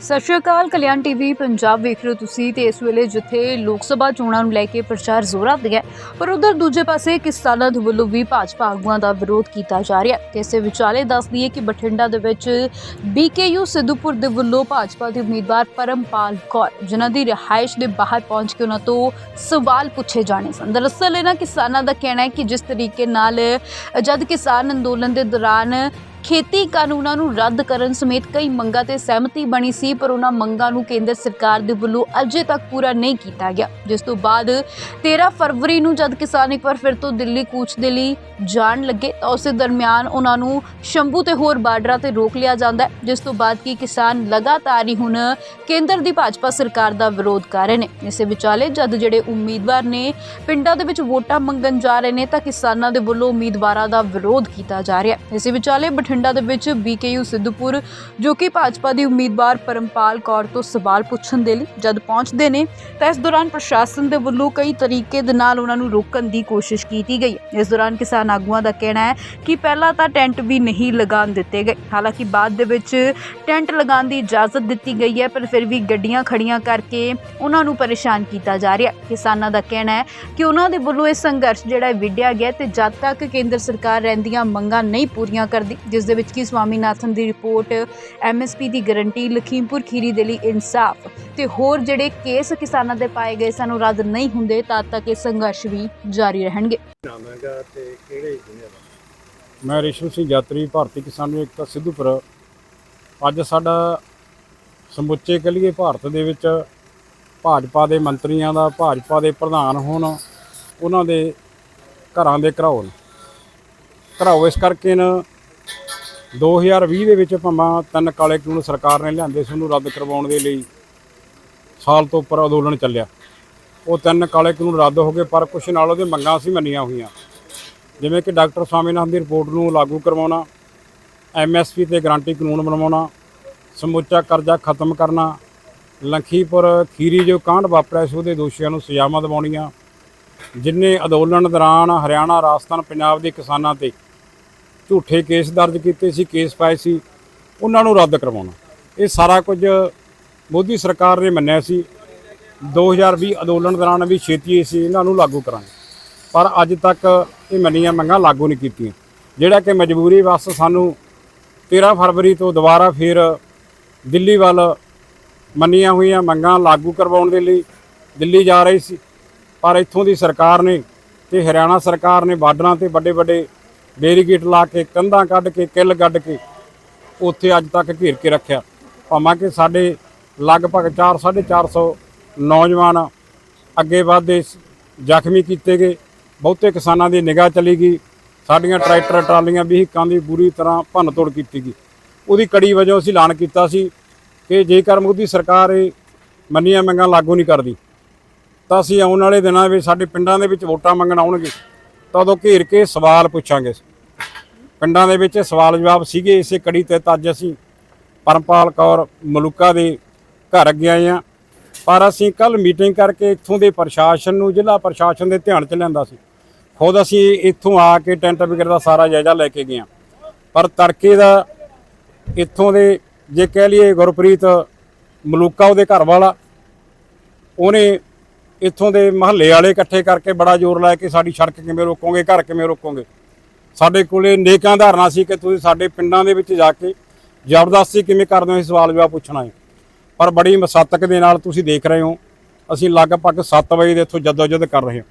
ਸਤਿ ਸ਼੍ਰੀ ਅਕਾਲ, ਕਲਿਆਣ ਟੀਵੀ ਪੰਜਾਬ ਵੇਖ ਰਹੇ ਹੋ ਤੁਸੀਂ ਤੇ ਇਸ ਵੇਲੇ ਜਿੱਥੇ ਲੋਕ ਸਭਾ ਚੋਣਾਂ ਨੂੰ ਲੈ ਕੇ ਪ੍ਰਚਾਰ ਜ਼ੋਰਾਂ ਤੇ ਹੈ, ਪਰ ਉਧਰ ਦੂਜੇ ਪਾਸੇ ਕਿਸਾਨਾਂ ਦੇ ਵੱਲੋਂ ਵੀ ਭਾਜਪਾ ਆਗੂਆਂ ਦਾ ਵਿਰੋਧ ਕੀਤਾ ਜਾ ਰਿਹਾ ਹੈ। ਇਸੇ ਵਿਚਾਲੇ ਦੱਸਦੀ ਹੈ ਕਿ ਬਠਿੰਡਾ ਦੇ ਵਿੱਚ ਬੀਕੇਯੂ ਸਿੱਧੂਪੁਰ ਦੇ ਵੱਲੋਂ ਭਾਜਪਾ ਦੇ ਉਮੀਦਵਾਰ ਪਰਮਪਾਲ ਕੌਰ, ਜਿਨ੍ਹਾਂ ਦੀ ਰਿਹਾਇਸ਼ ਦੇ ਬਾਹਰ ਪਹੁੰਚ ਕੇ ਉਹਨਾਂ ਤੋਂ ਸਵਾਲ ਪੁੱਛੇ ਜਾਣੇ ਸਨ। ਦਰਅਸਲ ਇਹਨਾਂ ਕਿਸਾਨਾਂ ਦਾ ਕਹਿਣਾ ਹੈ ਕਿ ਜਿਸ ਤਰੀਕੇ ਨਾਲ ਜਦ ਕਿਸਾਨ ਅੰਦੋਲਨ ਦੇ ਦੌਰਾਨ ਖੇਤੀ ਕਾਨੂੰਨਾਂ ਨੂੰ ਰੱਦ ਕਰਨ ਸਮੇਤ ਕਈ ਮੰਗਾਂ ਤੇ ਸਹਿਮਤੀ ਬਣੀ ਸੀ, ਪਰ ਉਹਨਾਂ ਮੰਗਾਂ ਨੂੰ ਕੇਂਦਰ ਸਰਕਾਰ ਦੇ ਵੱਲੋਂ ਅਜੇ ਤੱਕ ਪੂਰਾ ਨਹੀਂ ਕੀਤਾ ਗਿਆ। ਜਿਸ ਤੋਂ ਬਾਅਦ 13 ਫਰਵਰੀ ਨੂੰ ਜਦ ਕਿਸਾਨ ਇੱਕ ਵਾਰ ਫਿਰ ਤੋਂ ਦਿੱਲੀ ਕੂਚ ਦੇ ਲਈ ਜਾਣ ਲੱਗੇ, ਤਾਂ ਉਸੇ ਦਰਮਿਆਨ ਉਹਨਾਂ ਨੂੰ ਸ਼ੰਭੂ ਤੇ ਹੋਰ ਬਾਰਡਰਾਂ ਤੇ ਰੋਕ ਲਿਆ ਜਾਂਦਾ ਜਿਸ ਤੋਂ ਬਾਅਦ ਕੀ ਕਿਸਾਨ ਲਗਾਤਾਰ ਹੀ ਹੁਣ ਕੇਂਦਰ ਦੀ ਭਾਜਪਾ ਸਰਕਾਰ ਦਾ ਵਿਰੋਧ ਕਰ ਰਹੇ ਨੇ। ਇਸੇ ਵਿਚਾਲੇ ਜਦ ਜਿਹੜੇ ਉਮੀਦਵਾਰ ਨੇ ਪਿੰਡਾਂ ਦੇ ਵਿੱਚ ਵੋਟਾਂ ਮੰਗਣ ਜਾ ਰਹੇ ਨੇ, ਤਾਂ ਕਿਸਾਨਾਂ ਦੇ ਵੱਲੋਂ ਉਮੀਦਵਾਰਾਂ ਦਾ ਵਿਰੋਧ ਕੀਤਾ ਜਾ ਰਿਹਾ ਇਸੇ ਵਿਚਾਲੇ ਬਠਿੰਡਾ ਦੇ ਵਿੱਚ ਬੀਕੇਯੂ ਸਿੱਧੂਪੁਰ, ਜੋ ਕਿ ਭਾਜਪਾ ਦੀ ਉਮੀਦਵਾਰ ਪਰਮਪਾਲ ਕੌਰ ਤੋਂ ਸਵਾਲ ਪੁੱਛਣ ਦੇ ਲਈ ਜਦ ਪਹੁੰਚਦੇ ਨੇ, ਤਾਂ ਇਸ ਦੌਰਾਨ ਪ੍ਰਸ਼ਾਸਨ ਦੇ ਵੱਲੋਂ ਕਈ ਤਰੀਕੇ ਦੇ ਨਾਲ ਉਹਨਾਂ ਨੂੰ ਰੋਕਣ ਦੀ ਕੋਸ਼ਿਸ਼ ਕੀਤੀ ਗਈ। ਇਸ ਦੌਰਾਨ ਕਿਸਾਨ ਆਗੂਆਂ ਦਾ ਕਹਿਣਾ ਹੈ ਕਿ ਪਹਿਲਾਂ ਤਾਂ ਟੈਂਟ ਵੀ ਨਹੀਂ ਲਗਾਉਣ ਦਿੱਤੇ ਗਏ। ਹਾਲਾਂਕਿ ਬਾਅਦ ਦੇ ਵਿੱਚ ਟੈਂਟ ਲਗਾਉਣ ਦੀ ਇਜਾਜ਼ਤ ਦਿੱਤੀ ਗਈ ਹੈ, ਪਰ ਫਿਰ ਵੀ ਗੱਡੀਆਂ ਖੜੀਆਂ ਕਰਕੇ ਉਹਨਾਂ ਨੂੰ ਪਰੇਸ਼ਾਨ ਕੀਤਾ ਜਾ ਰਿਹਾ ਕਿਸਾਨਾਂ ਦਾ ਕਹਿਣਾ ਹੈ ਕਿ ਉਹਨਾਂ ਦੇ ਵੱਲੋਂ ਇਹ ਸੰਘਰਸ਼ ਜਿਹੜਾ ਹੈ ਵਿੱਢਿਆ ਗਿਆ ਤੇ ਜਦ ਤੱਕ ਕੇਂਦਰ ਸਰਕਾਰ ਰਹਿੰਦੀਆਂ ਮੰਗਾਂ ਨਹੀਂ ਪੂਰੀਆਂ ਕਰਦੀ ਜਿਸ ਦੇ ਵਿੱਚ ਕੀ ਸਵਾਮੀਨਾਥਨ ਦੀ ਰਿਪੋਰਟ ਐਮਐਸਪੀ ਦੀ ਗਾਰੰਟੀ ਲਖੀਮਪੁਰ ਖੀਰੀ ਦੇ ਲਈ ਇਨਸਾਫ ਤੇ ਹੋਰ ਜਿਹੜੇ ਕੇਸ ਕਿਸਾਨਾਂ ਦੇ ਪਾਏ ਗਏ ਸਨ ਉਹ ਰੱਦ ਨਹੀਂ ਹੁੰਦੇ ਤਦ ਤੱਕ ਇਹ ਸੰਘਰਸ਼ ਵੀ ਜਾਰੀ ਰਹਿਣਗੇ। ਮੈਂ ਰੇਸ਼ਮ ਸਿੰਘ ਯਾਤਰੀ ਭਾਰਤੀ ਕਿਸਾਨ ਏਕਤਾ ਸਿੱਧੂਪੁਰ। ਅੱਜ ਸਾਡਾ ਸਮੁੱਚੇ ਕਲੀਏ ਭਾਰਤ ਦੇ ਵਿੱਚ ਭਾਜਪਾ ਦੇ ਮੰਤਰੀਆਂ ਦਾ ਭਾਜਪਾ ਦੇ ਪ੍ਰਧਾਨ ਹੋਣ ਉਹਨਾਂ ਦੇ ਘਰਾਂ ਦੇ ਘਰਾਓ ਘਰਾਓ ਇਸ ਕਰਕੇ ਨਾ 2020 ਦੇ ਵਿੱਚ ਭਾਵੇਂ ਤਿੰਨ ਕਾਲੇ ਕਾਨੂੰਨ ਸਰਕਾਰ ਨੇ ਲਿਆਂਦੇ ਸੀ, ਉਹਨੂੰ ਰੱਦ ਕਰਵਾਉਣ ਦੇ ਲਈ ਸਾਲ ਤੋਂ ਉੱਪਰ ਅੰਦੋਲਨ ਚੱਲਿਆ। ਉਹ ਤਿੰਨ ਕਾਲੇ ਕਾਨੂੰਨ ਰੱਦ ਹੋ ਗਏ, ਪਰ ਕੁਛ ਨਾਲ ਉਹਦੇ ਮੰਗਾਂ ਸੀ ਮੰਨੀਆਂ ਹੋਈਆਂ। ਜਿਵੇਂ ਕਿ ਡਾਕਟਰ ਸਵਾਮੀਨਾਥਨ ਦੀ ਰਿਪੋਰਟ ਨੂੰ ਲਾਗੂ ਕਰਵਾਉਣਾ ਐਮਐਸਪੀ ਤੇ ਗਾਰੰਟੀ ਕਾਨੂੰਨ ਬਣਵਾਉਣਾ, ਸਮੁੱਚਾ ਕਰਜ਼ਾ ਖਤਮ ਕਰਨਾ, ਲਖੀਪੁਰ ਖੀਰੀ ਜੋ ਕਾਂਡ ਵਾਪਰਿਆ ਸੀ, ਉਹਦੇ ਦੋਸ਼ੀਆਂ ਨੂੰ ਸਜ਼ਾਵਾਂ ਦਿਵਾਉਣੀਆਂ ਜਿਨ੍ਹਾਂ ਅੰਦੋਲਨ ਦੌਰਾਨ ਹਰਿਆਣਾ, ਰਾਜਸਥਾਨ, ਪੰਜਾਬ ਦੇ ਕਿਸਾਨਾਂ ਤੇ ਝੂਠੇ ਕੇਸ ਦਰਜ ਕੀਤੇ ਸੀ, ਕੇਸ ਪਾਏ ਸੀ, ਉਹਨਾਂ ਨੂੰ ਰੱਦ ਕਰਵਾਉਣਾ। ਇਹ ਸਾਰਾ ਕੁਝ ਮੋਦੀ ਸਰਕਾਰ ਨੇ ਮੰਨਿਆ ਸੀ। 2020 ਅੰਦੋਲਨ ਦੌਰਾਨ ਵੀ ਛੇਤੀ ਸੀ ਇਹਨਾਂ ਨੂੰ ਲਾਗੂ ਕਰਾਂਗੇ। ਪਰ ਅੱਜ ਤੱਕ ਇਹ ਮੰਨੀਆਂ ਮੰਗਾਂ ਲਾਗੂ ਨਹੀਂ ਕੀਤੀਆਂ। ਜਿਹੜਾ ਕਿ ਮਜਬੂਰੀ ਵਸ ਸਾਨੂੰ 13 ਫਰਵਰੀ ਤੋਂ ਦੁਬਾਰਾ ਫਿਰ ਦਿੱਲੀ ਵੱਲ ਮੰਨੀਆਂ ਹੋਈਆਂ ਮੰਗਾਂ ਲਾਗੂ ਕਰਵਾਉਣ ਦੇ ਲਈ ਦਿੱਲੀ ਜਾ ਰਹੀ ਸੀ। ਪਰ ਇੱਥੋਂ ਦੀ ਸਰਕਾਰ ਨੇ ਤੇ ਹਰਿਆਣਾ ਸਰਕਾਰ ਨੇ ਬਾਰਡਰਾਂ ਤੇ ਵੱਡੇ ਵੱਡੇ ਬੈਰੀਗੇਟ ਲਾ ਕੇ, ਕੰਧਾਂ ਕੱਢ ਕੇ, ਕਿੱਲ ਗੱਡ ਕੇ ਉੱਥੇ ਅੱਜ ਤੱਕ ਘੇਰ ਕੇ ਰੱਖਿਆ। ਭਾਵੇਂ ਕਿ ਸਾਡੇ ਲਗਭਗ 4 450 ਨੌਜਵਾਨ ਅੱਗੇ ਵਧਦੇ ਜ਼ਖਮੀ ਕੀਤੇ ਗਏ। ਬਹੁਤੇ ਕਿਸਾਨਾਂ ਦੀ ਨਿਗਾਹ ਚਲੀ ਗਈ। ਸਾਡੀਆਂ ਟਰੈਕਟਰ, ਟਰਾਲੀਆਂ ਵੀ ਹਿੱਕਾਂ ਦੀ ਬੁਰੀ ਤਰ੍ਹਾਂ ਭੰਨ ਤੋੜ ਕੀਤੀ ਗਈ। ਉਹਦੀ ਕੜੀ ਵਜੋਂ ਅਸੀਂ ਐਲਾਨ ਕੀਤਾ ਸੀ ਕਿ ਜੇਕਰ ਮੋਦੀ ਸਰਕਾਰ ਇਹ ਮੰਨੀਆਂ ਮੰਗਾਂ ਲਾਗੂ ਨਹੀਂ ਕਰਦੀ, ਤਾਂ ਅਸੀਂ ਆਉਣ ਵਾਲੇ ਦਿਨਾਂ ਵਿੱਚ, ਸਾਡੇ ਪਿੰਡਾਂ ਦੇ ਵਿੱਚ ਵੋਟਾਂ ਮੰਗਣ ਆਉਣਗੇ ਤਾਂ ਉਦੋਂ ਘੇਰ ਕੇ ਸਵਾਲ ਪੁੱਛਾਂਗੇ। ਪਿੰਡਾਂ ਦੇ ਵਿੱਚ ਸਵਾਲ ਜਵਾਬ ਸੀਗੇ ਇਸੇ ਕੜੀ ਤੇ ਅੱਜ ਅਸੀਂ ਪਰਮਪਾਲ ਕੌਰ ਮਲੂਕਾ ਦੇ ਘਰ ਅੱਗੇ ਆਏ ਆ ਪਰ ਅਸੀਂ ਕੱਲ ਮੀਟਿੰਗ ਕਰਕੇ ਇੱਥੋਂ ਦੇ ਪ੍ਰਸ਼ਾਸਨ ਨੂੰ, ਜ਼ਿਲ੍ਹਾ ਪ੍ਰਸ਼ਾਸਨ ਦੇ ਧਿਆਨ 'ਚ ਲਿਆਂਦਾ ਸੀ। ਖੁਦ ਅਸੀਂ ਇੱਥੋਂ ਆ ਕੇ ਟੈਂਟ ਵਗੈਰਾ ਦਾ ਸਾਰਾ ਜਾਇਜ਼ਾ ਲੈ ਕੇ ਗਏ ਹਾਂ। ਪਰ ਤੜਕੇ ਦਾ ਇੱਥੋਂ ਦੇ ਜੇ ਕਹਿ ਲਈਏ ਗੁਰਪ੍ਰੀਤ ਮਲੂਕਾ ਉਹਦੇ ਘਰ ਵਾਲਾ, ਉਹਨੇ ਇੱਥੋਂ ਦੇ ਮਹੱਲੇ ਵਾਲੇ ਇਕੱਠੇ ਕਰਕੇ ਬੜਾ ਜ਼ੋਰ ਲਾਇਆ ਕਿ ਸਾਡੀ ਸੜਕ ਕਿਵੇਂ ਰੋਕੋਗੇ, ਘਰ ਕਿਵੇਂ ਰੋਕੋਗੇ। ਸਾਡੇ ਕੋਲੇ ਨੇਕਾਂ ਧਾਰਨਾ ਸੀ ਕਿ ਤੁਸੀਂ ਸਾਡੇ ਪਿੰਡਾਂ ਦੇ ਵਿੱਚ ਜਾ ਕੇ ਜ਼ਬਰਦਸਤੀ ਕਿਵੇਂ ਕਰਦੇ ਹੋ ਇਹ ਸਵਾਲ ਵੀ ਆ ਪੁੱਛਣਾ ਹੈ। ਪਰ ਬੜੀ ਮਸਤਕ ਦੇ ਨਾਲ ਤੁਸੀਂ ਦੇਖ ਰਹੇ ਹੋ, ਅਸੀਂ ਲਗਭਗ 7 ਵਜੇ ਦੇ ਇੱਥੋਂ ਜਦੋਜਦ ਕਰ ਰਹੇ ਹਾਂ।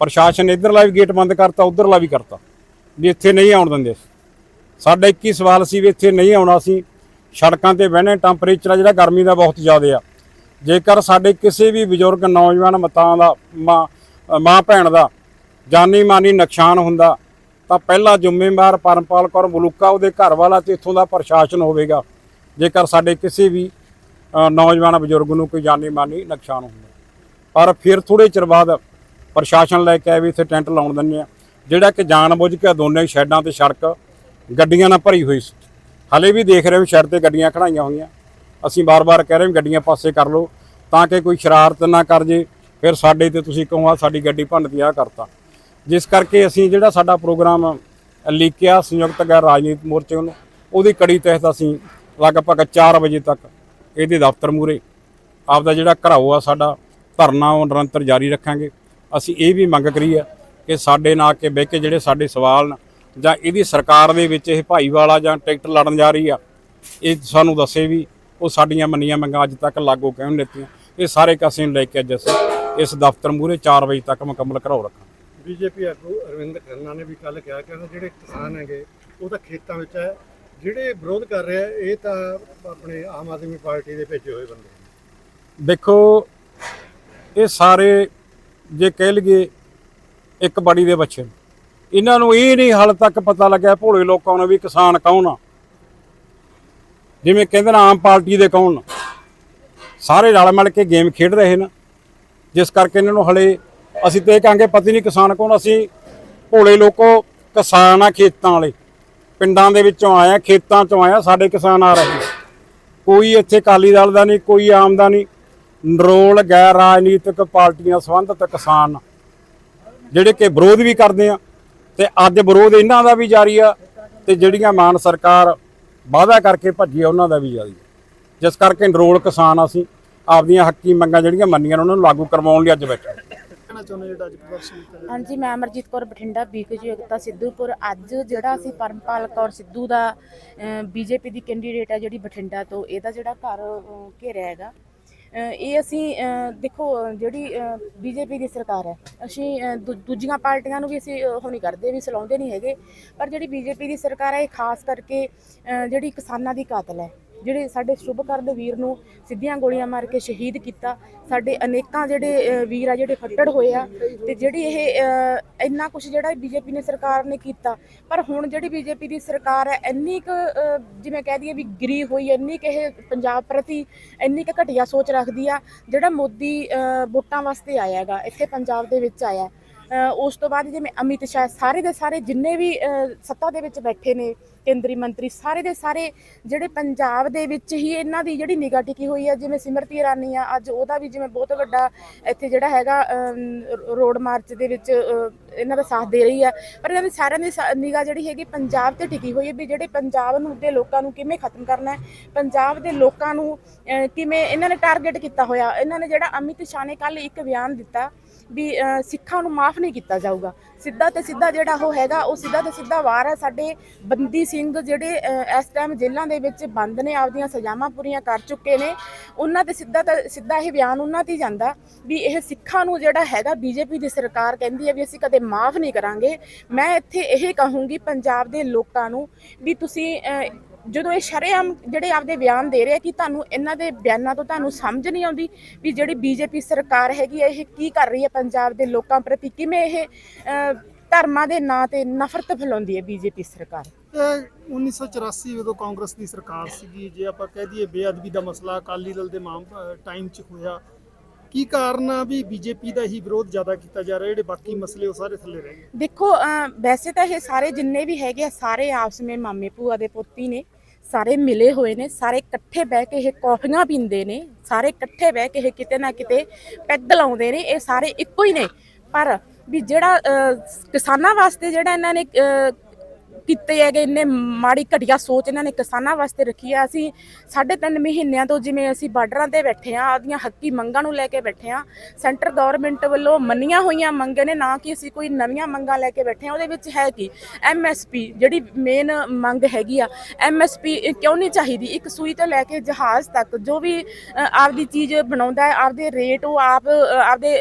ਪ੍ਰਸ਼ਾਸਨ ਇਧਰਲਾ ਵੀ ਗੇਟ ਬੰਦ ਕਰਤਾ, ਉਧਰਲਾ ਵੀ ਕਰਤਾ, ਵੀ ਇੱਥੇ ਨਹੀਂ ਆਉਣ ਦਿੰਦੇ ਸਾਡਾ 21 ਸਵਾਲ ਸੀ ਵੀ ਇੱਥੇ ਨਹੀਂ ਆਉਣਾ ਸੀ ਸੜਕਾਂ ਤੇ ਬਹਿਣੇ ਟੈਂਪਰੇਚਰ ਆ ਜਿਹੜਾ ਗਰਮੀ ਦਾ ਬਹੁਤ ਜ਼ਿਆਦਾ ਆ। ਜੇਕਰ ਸਾਡੇ ਕਿਸੇ ਵੀ ਬਜ਼ੁਰਗ, ਨੌਜਵਾਨ, ਮਤਾਂ ਦਾ, ਮਾਂ ਮਾਂ ਭੈਣ ਦਾ ਜਾਨੀ ਮਾਨੀ ਨੁਕਸਾਨ ਹੁੰਦਾ ਤਾਂ ਪਹਿਲਾ ਜ਼ਿੰਮੇਵਾਰ ਪਰਮਪਾਲ ਕੌਰ ਮਲੂਕਾ ਉਹਦੇ ਘਰ ਵਾਲਾ ਤੇ ਇੱਥੋਂ ਦਾ ਪ੍ਰਸ਼ਾਸਨ ਹੋਵੇਗਾ। ਜੇਕਰ ਸਾਡੇ ਕਿਸੇ ਵੀ ਨੌਜਵਾਨ ਬਜ਼ੁਰਗ ਨੂੰ ਕੋਈ ਜਾਨੀ ਮਾਨੀ ਨੁਕਸਾਨ ਹੁੰਦਾ ਪਰ ਫਿਰ ਥੋੜੇ ਚਿਰ ਬਾਅਦ ਪ੍ਰਸ਼ਾਸਨ ਲੈ ਕੇ ਆਏ ਵੀ ਇੱਥੇ ਟੈਂਟ ਲਾਉਣ ਦਿੰਦੇ ਆ। ਜਿਹੜਾ ਕਿ ਜਾਣਬੁੱਝ ਕੇ ਦੋਨੇ ਸ਼ੈਡਾਂ ਤੇ ਸੜਕ, ਗੱਡੀਆਂ ਨਾਲ ਭਰੀ ਹੋਈ ਸੀ। ਹਲੇ ਵੀ ਦੇਖ ਰਹੇ ਹੋ ਸ਼ੈਡ ਤੇ ਗੱਡੀਆਂ ਖੜਾਈਆਂ ਹੋਈਆਂ। ਅਸੀਂ ਬਾਰ-ਬਾਰ ਕਹਿ ਰਹੇ ਵੀ ਗੱਡੀਆਂ ਪਾਸੇ ਕਰ ਲਓ, ਤਾਂ ਕਿ ਕੋਈ ਸ਼ਰਾਰਤ ਨਾ ਕਰ ਜੇ। ਫਿਰ ਸਾਡੇ ਤੇ ਤੁਸੀਂ ਕਹੋ ਆ ਸਾਡੀ ਗੱਡੀ ਭੰਨਤੀ ਆ ਕਰਤਾ। ਜਿਸ ਕਰਕੇ ਅਸੀਂ ਜਿਹੜਾ ਸਾਡਾ ਪ੍ਰੋਗਰਾਮ ਲਿਖਿਆ ਸੰਯੁਕਤ ਗੈਰ ਰਾਜਨੀਤਿਕ ਮੋਰਚੇ ਨੂੰ ਉਹਦੀ ਕੜੀ ਤਹਿਤ ਅਸੀਂ ਲਗਭਗ 4 ਵਜੇ ਤੱਕ ਇਹਦੇ ਦਫ਼ਤਰ ਮੂਰੇ ਆਪਦਾ ਜਿਹੜਾ ਘਰਾਓ ਆ, ਸਾਡਾ ਧਰਨਾ ਉਹ ਨਿਰੰਤਰ ਜਾਰੀ ਰੱਖਾਂਗੇ। ਅਸੀਂ ਇਹ ਵੀ ਮੰਗ ਕਰੀ ਆ ਕਿ ਸਾਡੇ ਨਾਲ ਕੇ ਬਹਿ ਕੇ ਜਿਹੜੇ ਸਾਡੇ ਸਵਾਲ ਨੇ, ਜਾਂ ਇਹਦੀ ਸਰਕਾਰ ਦੇ ਵਿੱਚ ਇਹ ਭਾਈਵਾਲਾ ਜਾਂ ਟਿਕਟ ਲੜਨ ਜਾ ਰਹੀ ਆ, ਇਹ ਸਾਨੂੰ ਦੱਸੇ ਵੀ ਉਹ ਸਾਡੀਆਂ ਮੰਨੀਆਂ ਮੰਗਾਂ ਅੱਜ ਤੱਕ ਲਾਗੂ ਕਿਉਂ ਨਹੀਂ ਦਿੱਤੀਆਂ। ਇਹ ਸਾਰੇ ਕਾਸੇ ਨੂੰ ਲੈ ਕੇ ਅੱਜ ਅਸੀਂ ਇਸ ਦਫ਼ਤਰ ਮੂਰੇ 4 ਵਜੇ ਤੱਕ ਮੁਕੰਮਲ ਘਰਾਓ ਰੱਖਾਂਗੇ। ਬੀਜੇਪੀ ਆਗੂ ਅਰਵਿੰਦ ਖੰਨਾ ਨੇ ਵੀ ਕੱਲ ਕਿਹਾ ਕਿ ਜਿਹੜੇ ਕਿਸਾਨ ਹੈਗੇ, ਉਹ ਤਾਂ ਖੇਤਾਂ ਵਿੱਚ ਹੈ। ਜਿਹੜੇ ਵਿਰੋਧ ਕਰ ਰਹੇ, ਇਹ ਤਾਂ ਆਪਣੇ ਆਮ ਆਦਮੀ ਪਾਰਟੀ ਦੇ ਭੇਜੇ ਹੋਏ ਬੰਦੇ ਦੇਖੋ, ਇਹ ਸਾਰੇ ਜੇ ਕਹਿ ਲਈਏ ਇੱਕ ਬਾੜੀ ਦੇ ਬੱਚੇ ਇਹਨਾਂ ਨੂੰ ਇਹ ਨਹੀਂ ਹਾਲ ਤੱਕ ਪਤਾ ਲੱਗਿਆ ਭੋਲੇ ਲੋਕਾਂ ਨੂੰ ਵੀ ਕਿਸਾਨ ਕੌਣ ਆ। ਜਿਵੇਂ ਕਹਿੰਦੇ ਨੇ ਆਮ ਪਾਰਟੀ ਦੇ ਕੌਣ? ਸਾਰੇ ਰਲ ਮਿਲ ਕੇ ਗੇਮ ਖੇਡ ਰਹੇ ਨੇ। ਜਿਸ ਕਰਕੇ ਇਹਨਾਂ ਨੂੰ ਹਲੇ ਅਸੀਂ ਤੇ ਇਹ ਕਹਾਂਗੇ ਪਤੀ ਨਹੀਂ ਕਿਸਾਨ ਕੌਣ, ਅਸੀਂ ਭੋਲੇ ਲੋਕੋ ਕਿਸਾਨ ਆ ਖੇਤਾਂ ਵਾਲੇ। ਪਿੰਡਾਂ ਦੇ ਵਿੱਚੋਂ ਆਇਆ ਖੇਤਾਂ ਚੋਂ ਆਇਆ ਸਾਡੇ ਕਿਸਾਨ ਆ ਰਹੇ ਕੋਈ ਇੱਥੇ ਅਕਾਲੀ ਦਲ ਦਾ ਨਹੀਂ, ਕੋਈ ਆਮ ਦਾ ਨਹੀਂ। ਨਰੋਲ ਗੈਰ ਰਾਜਨੀਤਿਕ ਪਾਰਟੀਆਂ ਸੰਬੰਧਿਤ ਕਿਸਾਨ ਜਿਹੜੇ ਕਿ ਵਿਰੋਧ ਵੀ ਕਰਦੇ ਆ। ਤੇ ਅੱਜ ਵਿਰੋਧ ਇਹਨਾਂ ਦਾ ਵੀ ਜਾਰੀ ਆ ਤੇ ਜਿਹੜੀਆਂ ਮਾਨ ਸਰਕਾਰ ਵਾਅਦਾ ਕਰਕੇ ਭੱਜੀ ਆ, ਉਹਨਾਂ ਦਾ ਵੀ ਜਾਰੀ ਆ। ਜਿਸ ਕਰਕੇ ਨਰੋਲ ਕਿਸਾਨ ਅਸੀਂ, ਆਪਦੀਆਂ ਹੱਕੀ ਮੰਗਾਂ ਜਿਹੜੀਆਂ ਮੰਨੀਆਂ ਨੇ, ਉਹਨਾਂ ਨੂੰ ਲਾਗੂ ਕਰਵਾਉਣ ਲਈ ਅੱਜ ਬੈਠੇ ਕਹਿਣਾ ਚਾਹੁੰਦੇ ਜਿਹੜਾ ਅੱਜ ਪ੍ਰਦਰਸ਼ਨ ਕੀਤਾ ਹਾਂਜੀ ਮੈਂ ਅਮਰਜੀਤ ਕੌਰ ਬਠਿੰਡਾ ਬੀਕੇਯੂ ਏਕਤਾ ਸਿੱਧੂਪੁਰ। ਅੱਜ ਜਿਹੜਾ ਅਸੀਂ ਪਰਮਪਾਲ ਕੌਰ ਸਿੱਧੂ ਦਾ ਬੀਜੇਪੀ ਦੀ ਕੈਂਡੀਡੇਟ ਹੈ ਜਿਹੜੀ ਬਠਿੰਡਾ ਤੋਂ ਇਹਦਾ ਜਿਹੜਾ ਘਰ ਘੇਰਿਆ ਹੈਗਾ। ਇਹ ਅਸੀਂ ਅਹ, ਦੇਖੋ ਅਹ, ਜਿਹੜੀ ਬੀਜੇਪੀ ਦੀ ਸਰਕਾਰ ਹੈ ਅਸੀਂ ਦੂ- ਦੂਜੀਆਂ ਪਾਰਟੀਆਂ ਨੂੰ ਵੀ ਅਸੀਂ ਉਹ ਨਹੀਂ ਕਰਦੇ ਵੀ ਸਲਾਉਂਦੇ ਨਹੀਂ ਹੈਗੇ। ਪਰ ਜਿਹੜੀ ਬੀਜੇਪੀ ਦੀ ਸਰਕਾਰ ਹੈ ਇਹ ਖਾਸ ਕਰਕੇ ਜਿਹੜੀ ਕਿਸਾਨਾਂ ਦੀ ਕਾਤਲ ਹੈ। ਜਿਹੜੇ ਸਾਡੇ ਸ਼ੁਭਕਰਨ ਵੀਰ ਨੂੰ ਸਿੱਧੀਆਂ ਗੋਲੀਆਂ ਮਾਰ ਕੇ ਸ਼ਹੀਦ ਕੀਤਾ, ਸਾਡੇ ਅਨੇਕਾਂ ਜਿਹੜੇ ਵੀਰ ਆ ਜਿਹੜੇ ਫੱਟੜ ਹੋਏ ਆ, ਤੇ ਜਿਹੜੀ ਇਹ ਇੰਨਾ ਕੁਝ ਜਿਹੜਾ ਬੀਜੇਪੀ ਨੇ ਸਰਕਾਰ ਨੇ ਕੀਤਾ, ਪਰ ਹੁਣ ਜਿਹੜੀ ਬੀਜੇਪੀ ਦੀ ਸਰਕਾਰ ਹੈ, ਇੰਨੀ ਕੁ ਜਿਵੇਂ ਕਹਿ ਦਈਏ ਵੀ ਗਰੀ ਹੋਈ, ਇੰਨੀ ਕਿ ਇਹ ਪੰਜਾਬ ਪ੍ਰਤੀ ਇੰਨੀ ਕੁ ਘਟੀਆ ਸੋਚ ਰੱਖਦੀ ਆ, ਜਿਹੜਾ ਮੋਦੀ ਵੋਟਾਂ ਵਾਸਤੇ ਆਇਆ ਹੈਗਾ ਇੱਥੇ ਪੰਜਾਬ ਦੇ ਵਿੱਚ ਆਇਆ ਉਸ ਤੋਂ ਬਾਅਦ ਜਿਵੇਂ ਅਮਿਤ ਸ਼ਾਹ, ਸਾਰੇ ਦੇ ਸਾਰੇ ਜਿੰਨੇ ਵੀ ਸੱਤਾ ਦੇ ਵਿੱਚ ਬੈਠੇ ਨੇ ਕੇਂਦਰੀ ਮੰਤਰੀ ਸਾਰੇ ਦੇ ਸਾਰੇ ਜਿਹੜੇ ਪੰਜਾਬ ਦੇ ਵਿੱਚ ਹੀ ਇਹਨਾਂ ਦੀ ਜਿਹੜੀ ਨਿਗਾਹ ਟਿਕੀ ਹੋਈ ਹੈ ਜਿਵੇਂ ਸਿਮਰਤੀ ਇਰਾਨੀ ਆ, ਅੱਜ ਉਹਦਾ ਵੀ ਜਿਵੇਂ ਬਹੁਤ ਵੱਡਾ ਇੱਥੇ ਜਿਹੜਾ ਹੈਗਾ ਰੋਡ ਮਾਰਚ ਦੇ ਵਿੱਚ ਇਹਨਾਂ ਦਾ ਸਾਥ ਦੇ ਰਹੀ ਆ। ਪਰ ਇਹਨਾਂ ਦੀ ਸਾਰਿਆਂ ਦੀ ਨਿਗਾਹ ਜਿਹੜੀ ਹੈਗੀ ਪੰਜਾਬ ਤੇ ਟਿਕੀ ਹੋਈ ਹੈ ਵੀ ਜਿਹੜੇ ਪੰਜਾਬ ਨੂੰ ਦੇ ਲੋਕਾਂ ਨੂੰ ਕਿਵੇਂ ਖਤਮ ਕਰਨਾ ਹੈ, ਪੰਜਾਬ ਦੇ ਲੋਕਾਂ ਨੂੰ ਕਿਵੇਂ ਇਹਨਾਂ ਨੇ ਟਾਰਗੇਟ ਕੀਤਾ ਹੋਇਆ, ਇਹਨਾਂ ਨੇ ਜਿਹੜਾ ਅਮਿਤ ਸ਼ਾਹ ਨੇ ਕੱਲ ਇੱਕ ਬਿਆਨ ਦਿੱਤਾ ਵੀ ਸਿੱਖਾਂ ਨੂੰ ਮਾਫ ਨਹੀਂ ਕੀਤਾ ਜਾਊਗਾ। ਸਿੱਧਾ ਤੇ ਸਿੱਧਾ ਜਿਹੜਾ ਉਹ ਹੈਗਾ, ਉਹ ਸਿੱਧਾ ਤੇ ਸਿੱਧਾ ਵਾਰ ਹੈ ਸਾਡੇ ਬੰਦੀ ਸਿੰਘ ਜਿਹੜੇ ਇਸ ਟਾਈਮ ਜੇਲ੍ਹਾਂ ਦੇ ਵਿੱਚ ਬੰਦ ਨੇ, ਆਪਦੀਆਂ ਸਜ਼ਾਵਾਂ ਪੂਰੀਆਂ ਕਰ ਚੁੱਕੇ ਨੇ, ਉਹਨਾਂ ਤੇ ਸਿੱਧਾ ਤਾਂ, ਸਿੱਧਾ ਇਹ ਬਿਆਨ ਉਹਨਾਂ ਤੇ ਜਾਂਦਾ ਵੀ ਇਹ ਸਿੱਖਾਂ ਨੂੰ ਜਿਹੜਾ ਹੈਗਾ ਬੀਜੇਪੀ ਦੀ ਸਰਕਾਰ ਕਹਿੰਦੀ ਹੈ ਵੀ ਅਸੀਂ ਕਦੇ ਮਾਫ ਨਹੀਂ ਕਰਾਂਗੇ। ਮੈਂ ਇੱਥੇ ਇਹ ਕਹੂੰਗੀ ਪੰਜਾਬ ਦੇ ਲੋਕਾਂ ਨੂੰ ਵੀ ਤੁਸੀਂ ਜਦੋਂ ਇਹ ਸ਼ਰੇਆਮ ਜਿਹੜੇ ਆਪਦੇ ਬਿਆਨ ਦੇ ਰਹੇ ਕਿ ਤੁਹਾਨੂੰ ਇਹਨਾਂ ਦੇ ਬਿਆਨਾਂ ਤੋਂ ਤੁਹਾਨੂੰ ਸਮਝ ਨਹੀਂ ਆਉਂਦੀ ਵੀ ਜਿਹੜੀ ਬੀਜੇਪੀ ਸਰਕਾਰ ਹੈਗੀ ਹੈ ਇਹ ਕੀ ਕਰ ਰਹੀ ਹੈ ਪੰਜਾਬ ਦੇ ਲੋਕਾਂ ਪ੍ਰਤੀ? ਕਿਵੇਂ ਇਹ ਧਰਮਾਂ ਦੇ ਨਾਂ ਤੇ ਨਫ਼ਰਤ ਫੈਲਾਉਂਦੀ ਹੈ ਬੀਜੇਪੀ ਸਰਕਾਰ? ਇਹ 1984 ਉਦੋਂ ਕਾਂਗਰਸ ਦੀ ਸਰਕਾਰ ਸੀਗੀ, ਜੇ ਆਪਾਂ ਕਹਿ ਦਈਏ ਬੇਅਦਬੀ ਦਾ ਮਸਲਾ, ਅਕਾਲੀ ਦਲ ਦੇ ਮਾਮ ਟਾਈਮ 'ਚ ਹੋਇਆ, ਕੀ ਕਾਰਨ ਆ ਵੀ ਬੀਜੇਪੀ ਦਾ ਹੀ ਵਿਰੋਧ ਜ਼ਿਆਦਾ ਕੀਤਾ ਜਾ ਰਿਹਾ? ਜਿਹੜੇ ਬਾਕੀ ਮਸਲੇ ਉਹ ਸਾਰੇ ਥੱਲੇ ਰਹਿ ਗਏ। ਦੇਖੋ ਵੈਸੇ ਤਾਂ ਇਹ ਸਾਰੇ ਜਿੰਨੇ ਵੀ ਹੈਗੇ ਸਾਰੇ ਆਪਸ ਵਿੱਚ ਮਾਮੇ ਭੂਆ ਦੇ ਪੋਤੀ ਨੇ, ਸਾਰੇ ਮਿਲੇ ਹੋਏ ਨੇ, ਸਾਰੇ ਇਕੱਠੇ ਬਹਿ ਕੇ ਇਹ ਕੌਫੀਆਂ ਪੀਂਦੇ ਨੇ, ਸਾਰੇ ਇਕੱਠੇ ਬਹਿ ਕੇ ਇਹ ਕਿਤੇ ਨਾ ਕਿਤੇ ਪੈਗ ਲਾਉਂਦੇ ਨੇ, ਇਹ ਸਾਰੇ ਇੱਕੋ ਹੀ ਨੇ। ਪਰ ਵੀ ਜਿਹੜਾ ਕਿਸਾਨਾਂ ਵਾਸਤੇ ਜਿਹੜਾ ਇਹਨਾਂ ਨੇ ਕੀਤੇ ਹੈਗੇ, ਇੰਨੇ ਮਾੜੀ ਘਟੀਆ ਸੋਚ ਇਹਨਾਂ ਨੇ ਕਿਸਾਨਾਂ ਵਾਸਤੇ ਰੱਖੀ ਆ। ਅਸੀਂ ਸਾਢੇ ਤਿੰਨ ਮਹੀਨਿਆਂ ਤੋਂ ਜਿਵੇਂ ਅਸੀਂ ਬਾਰਡਰਾਂ ਤੇ ਬੈਠੇ ਆ, ਆਪਦੀਆਂ ਹੱਕੀ ਮੰਗਾਂ ਨੂੰ ਲੈ ਕੇ ਬੈਠੇ ਆ, ਸੈਂਟਰ ਗਵਰਨਮੈਂਟ ਵੱਲੋਂ ਮੰਨੀਆਂ ਹੋਈਆਂ ਮੰਗਾਂ ਨੇ, ਨਾ ਕਿ ਅਸੀਂ ਕੋਈ ਨਵੀਆਂ ਮੰਗਾਂ ਲੈ ਕੇ ਬੈਠੇ ਆ, ਉਹਦੇ ਵਿੱਚ ਹੈ ਕੀ? ਐਮਐਸਪੀ ਜਿਹੜੀ ਮੇਨ ਮੰਗ ਹੈਗੀ ਆ ਐਮਐਸਪੀ ਕਿਉਂ ਨਹੀਂ ਚਾਹੀਦੀ? ਇੱਕ ਸੂਈ ਤੋਂ ਲੈ ਕੇ ਜਹਾਜ਼ ਤੱਕ ਜੋ ਵੀ ਆਪਦੀ ਚੀਜ਼ ਬਣਾਉਂਦਾ ਹੈ, ਆਪਦੇ ਰੇਟ ਉਹ ਆਪ ਆਪਦੇ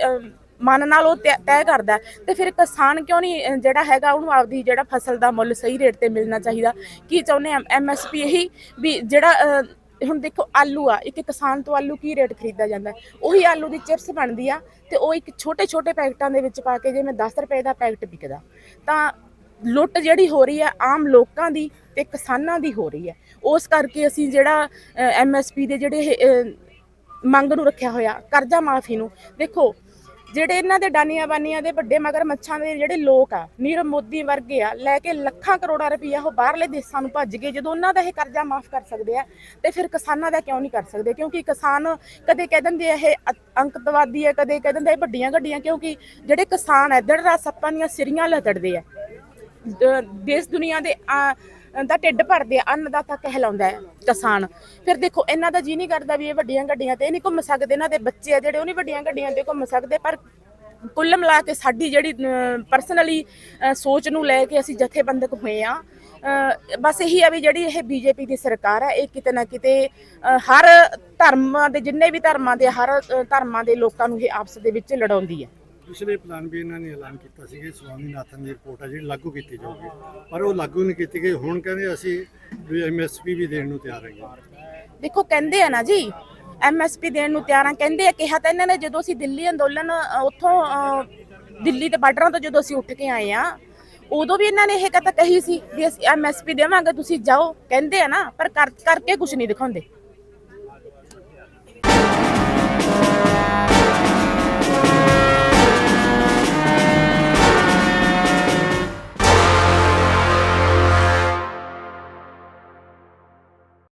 ਮਨ ਨਾਲ ਉਹ ਤੈਅ ਤੈਅ ਕਰਦਾ ਹੈ। ਤੇ ਫਿਰ ਕਿਸਾਨ ਕਿਉਂ ਨਹੀਂ ਜਿਹੜਾ ਹੈਗਾ, ਉਹਨੂੰ ਆਪਦੀ ਜਿਹੜਾ ਫਸਲ ਦਾ ਮੁੱਲ ਸਹੀ ਰੇਟ ਤੇ ਮਿਲਣਾ ਚਾਹੀਦਾ। ਕੀ ਚਾਹੁੰਦੇ ਆ, ਐਮਐਸਪੀ ਇਹੀ ਵੀ ਜਿਹੜਾ ਹੁਣ ਦੇਖੋ ਆਲੂ ਆ, ਇੱਕ ਕਿਸਾਨ ਤੋਂ ਆਲੂ ਕੀ ਰੇਟ ਖਰੀਦਾ ਜਾਂਦਾ ਉਹੀ ਆਲੂ ਦੀ ਚਿਪਸ ਬਣਦੀ ਆ ਤੇ ਉਹ ਇੱਕ ਛੋਟੇ ਛੋਟੇ ਪੈਕਟਾਂ ਦੇ ਵਿੱਚ ਪਾ ਕੇ ਜਿਵੇਂ 10 ਰੁਪਏ ਦਾ ਪੈਕਟ ਵਿਕਦਾ, ਤਾਂ ਲੁੱਟ ਜਿਹੜੀ ਹੋ ਰਹੀ ਹੈ ਆਮ ਲੋਕਾਂ ਦੀ ਤੇ ਕਿਸਾਨਾਂ ਦੀ ਹੋ ਰਹੀ ਹੈ ਉਸ ਕਰਕੇ ਅਸੀਂ ਜਿਹੜਾ ਐਮਐਸਪੀ ਦੇ ਜਿਹੜੇ ਮੰਗ ਨੂੰ ਰੱਖਿਆ ਹੋਇਆ, ਕਰਜ਼ਾ ਮਾਫੀ ਨੂੰ, ਦੇਖੋ ਜਿਹੜੇ ਇਹਨਾਂ ਦੇ ਡਾਨੀਆਂ ਬਾਨੀਆਂ ਦੇ ਵੱਡੇ ਮਗਰ ਮੱਛਾਂ ਦੇ ਜਿਹੜੇ ਲੋਕ ਆ ਨੀਰਵ ਮੋਦੀ ਵਰਗੇ ਆ ਲੈ ਕੇ ਲੱਖਾਂ ਕਰੋੜਾਂ ਰੁਪਈਆ ਉਹ ਬਾਹਰਲੇ ਦੇਸ਼ਾਂ ਨੂੰ ਭੱਜ ਗਏ। ਜਦੋਂ ਉਹਨਾਂ ਦਾ ਇਹ ਕਰਜ਼ਾ ਮਾਫ ਕਰ ਸਕਦੇ ਆ ਤੇ ਫਿਰ ਕਿਸਾਨਾਂ ਦਾ ਕਿਉਂ ਨਹੀਂ ਕਰ ਸਕਦੇ? ਕਿਉਂਕਿ ਕਿਸਾਨ ਕਦੇ ਕਹਿ ਦਿੰਦੇ ਇਹ ਅ- ਅੰਕਤਵਾਦੀ ਹੈ ਕਦੇ ਕਹਿ ਦਿੰਦੇ ਇਹ ਵੱਡੀਆਂ ਗੱਡੀਆਂ ਕਿਉਂਕਿ ਜਿਹੜੇ ਕਿਸਾਨ ਐ ਦਿਨ ਰਾਤ ਸੱਪਾਂ ਦੀਆਂ ਸਿਰੀਆਂ ਲਤੜਦੇ ਆ। ਦੇਸ਼ ਦੁਨੀਆ ਦੇ ਆ, ਦਾ ਢਿੱਡ ਭਰਦੇ ਆ ਅੰਨਦਾਤਾ ਕਹਿਲਾਉਂਦਾ ਹੈ, ਕਿਸਾਨ। ਫਿਰ ਦੇਖੋ, ਇਹਨਾਂ ਦਾ ਜੀ ਨਹੀਂ ਕਰਦਾ ਵੀ ਇਹ ਵੱਡੀਆਂ ਗੱਡੀਆਂ ਤੇ ਨਹੀਂ ਘੁੰਮ ਸਕਦੇ, ਇਹਨਾਂ ਦੇ ਬੱਚੇ ਆ ਜਿਹੜੇ, ਉਹ ਨਹੀਂ ਵੱਡੀਆਂ ਗੱਡੀਆਂ ਤੇ ਘੁੰਮ ਸਕਦੇ, ਪਰ ਕੁੱਲ ਮਿਲਾ ਕੇ ਸਾਡੀ ਜਿਹੜੀ ਪਰਸਨਲੀ ਸੋਚ ਨੂੰ ਲੈ ਕੇ ਅਸੀਂ ਜਥੇਬੰਦਕ ਹੋਏ ਆ। ਬਸ ਇਹੀ ਆ ਵੀ ਜਿਹੜੀ ਇਹ ਬੀਜੇਪੀ ਦੀ ਸਰਕਾਰ ਹੈ ਇਹ ਕਿਤੇ ਨਾ ਕਿਤੇ ਹਰ ਧਰਮਾਂ ਦੇ, ਜਿੰਨੇ ਵੀ ਧਰਮਾਂ ਦੇ, ਹਰ ਧਰਮਾਂ ਦੇ ਲੋਕਾਂ ਨੂੰ ਇਹ ਆਪਸ ਦੇ ਵਿੱਚ ਲੜਾਉਂਦੀ ਹੈ। ਪਿਛਲੇ ਪਲਾਨ ਵੀ ਇਹਨਾਂ ਨੇ ਐਲਾਨ ਕੀਤਾ ਸੀ ਕਿ ਸਵਾਮੀਨਾਥਨ ਦੀ ਰਿਪੋਰਟ ਹੈ ਜਿਹੜੀ ਲਾਗੂ ਕੀਤੀ ਜਾਊਗੀ। ਪਰ ਉਹ ਲਾਗੂ ਨਹੀਂ ਕੀਤੀ ਗਈ। ਹੁਣ ਕਹਿੰਦੇ ਅਸੀਂ ਐਮਐਸਪੀ ਵੀ ਦੇਣ ਨੂੰ ਤਿਆਰ ਹਾਂ ਦੇਖੋ, ਕਹਿੰਦੇ ਆ ਨਾ ਜੀ ਐਮਐਸਪੀ ਦੇਣ ਨੂੰ ਤਿਆਰ ਆ। ਕਹਿੰਦੇ ਆ, ਕਿਹਾ ਤਾਂ ਇਹਨਾਂ ਨੇ ਜਦੋਂ ਅਸੀਂ ਦਿੱਲੀ ਅੰਦੋਲਨ ਉੱਥੋਂ ਦਿੱਲੀ ਦੇ ਬਾਰਡਰਾਂ ਤੋਂ ਜਦੋਂ ਅਸੀਂ ਉੱਠ ਕੇ ਆਏ ਆ, ਉਦੋਂ ਵੀ ਇਹਨਾਂ ਨੇ ਇਹ ਕਹਤਾ ਕਹੀ ਸੀ ਵੀ ਅਸੀਂ ਐਮਐਸਪੀ ਦੇਵਾਂਗੇ, ਤੁਸੀਂ ਜਾਓ। ਕਹਿੰਦੇ ਆ ਨਾ, ਪਰ ਕਰਕੇ ਕੁਝ ਨਹੀਂ ਦਿਖਾਉਂਦੇ।